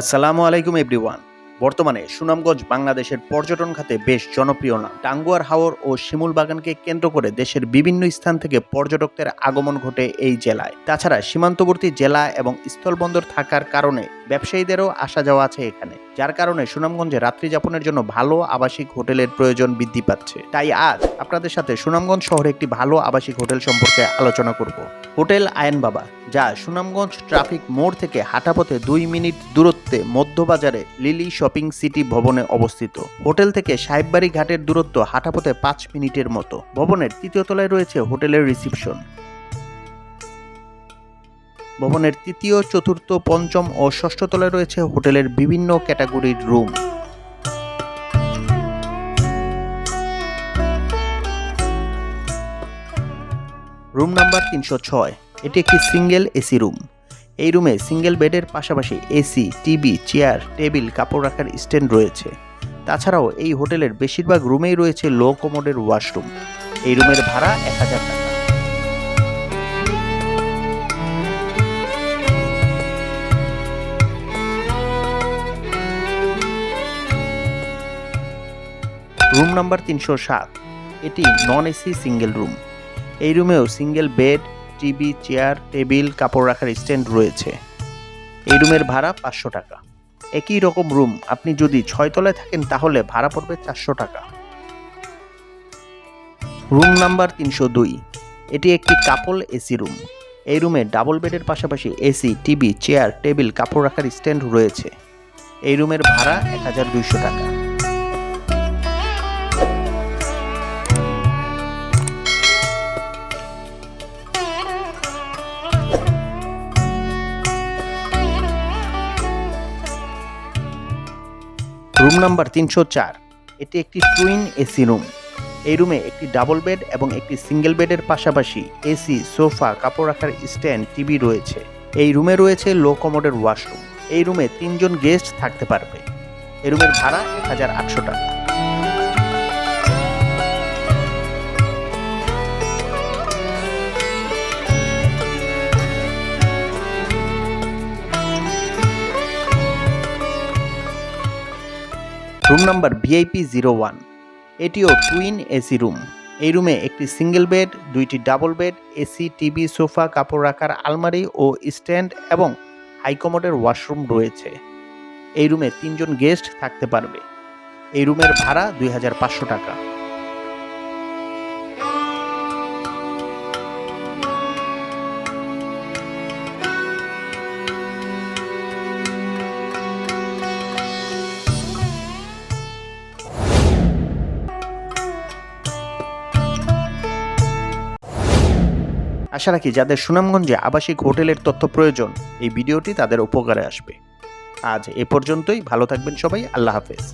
আসসালামু আলাইকুম, এভরিওয়ান। বর্তমানে সুনামগঞ্জ বাংলাদেশের পর্যটন খাতে বেশ জনপ্রিয় নাম টাঙ্গুয়ার হাওর ও শিমুল বাগানকে কেন্দ্র করে দেশের বিভিন্ন স্থান থেকে পর্যটকদের আগমন ঘটে এই জেলায়। তাছাড়া সীমান্তবর্তী জেলা এবং স্থলবন্দর থাকার কারণে ব্যবসায়ীদেরও আসা যাওয়া আছে এখানে, যার কারণে সুনামগঞ্জে রাত্রি যাপনের জন্য ভালো আবাসিক হোটেলের প্রয়োজন বৃদ্ধি পাচ্ছে। তাই আজ আপনাদের সাথে সুনামগঞ্জ শহরে একটি ভালো আবাসিক হোটেল সম্পর্কে আলোচনা করব। হোটেল আয়ন বাবা, যা সুনামগঞ্জ ট্রাফিক মোড় থেকে হাঁটাপথে দুই মিনিট দূরত্বে মধ্যবাজারে লিলি শপিং সিটি ভবনে অবস্থিত। হোটেল থেকে সাহেববাড়ি ঘাটের দূরত্ব হাঁটাপথে পাঁচ মিনিটের মতো। ভবনের তৃতীয় তলায় রয়েছে হোটেলের রিসিপশন। ভবনের তৃতীয়, চতুর্থ, পঞ্চম ও ষষ্ঠ তলায় রয়েছে হোটেলের বিভিন্ন ক্যাটাগরির রুম। রুম নাম্বার তিনশো ছয়, এটি একটি সিঙ্গেল এসি রুম। এই রুমে সিঙ্গেল বেডের পাশাপাশি এসি, টিভি, চেয়ার, টেবিল, কাপড় রাখার স্ট্যান্ড রয়েছে। তাছাড়াও এই হোটেলের বেশিরভাগ রুমেই রয়েছে লো কমোডের ওয়াশরুম এই রুমের ভাড়া এক হাজার টাকা। রুম নাম্বার তিনশো সাত। এটি নন এসি সিঙ্গেল রুম এই রুমেও single bed TV chair table কাপড় রাখার স্ট্যান্ড রয়েছে। এই রুমের ভাড়া পাঁচশো টাকা। একই রকম রুম আপনি যদি ছয় তলায় থাকেন তাহলে ভাড়া পড়বে চারশো টাকা। রুম নাম্বার তিনশো দুই। এটি একটি কাপল এসি রুম এই রুমে ডাবল বেডের পাশাপাশি এসি টিভি চেয়ার টেবিল কাপড় রাখার স্ট্যান্ড রয়েছে। এই রুমের ভাড়া এক হাজার দুইশো টাকা। রুম নাম্বার তিনশো চার। এটি একটি টুইন এসি রুম এই রুমে একটি ডাবল বেড এবং একটি সিঙ্গেল বেডের পাশাপাশি এসি সোফা কাপড় রাখার স্ট্যান্ড টিভি রয়েছে। এই রুমে রয়েছে লো কমোডের ওয়াশরুম এই রুমে তিনজন গেস্ট থাকতে পারবে। এই রুমের ভাড়া এক হাজার আটশো টাকা। Room number VIP zero one. এটিও টুইন এসি রুম এই রুমে একটি সিঙ্গেল বেড দুইটি double bed AC TV sofa কাপড় রাখার আলমারি ও স্ট্যান্ড এবং হাইকমোডের ওয়াশরুম রয়েছে। এই রুমে তিনজন গেস্ট থাকতে পারবে। এই রুমের ভাড়া দুই হাজার পাঁচশো টাকা। আশা রাখি যাদের সুনামগঞ্জে আবাসিক হোটেলের তথ্য প্রয়োজন, এই ভিডিওটি তাদের উপকারে আসবে। আজ এ পর্যন্তই, ভালো থাকবেন সবাই, আল্লাহ হাফেজ।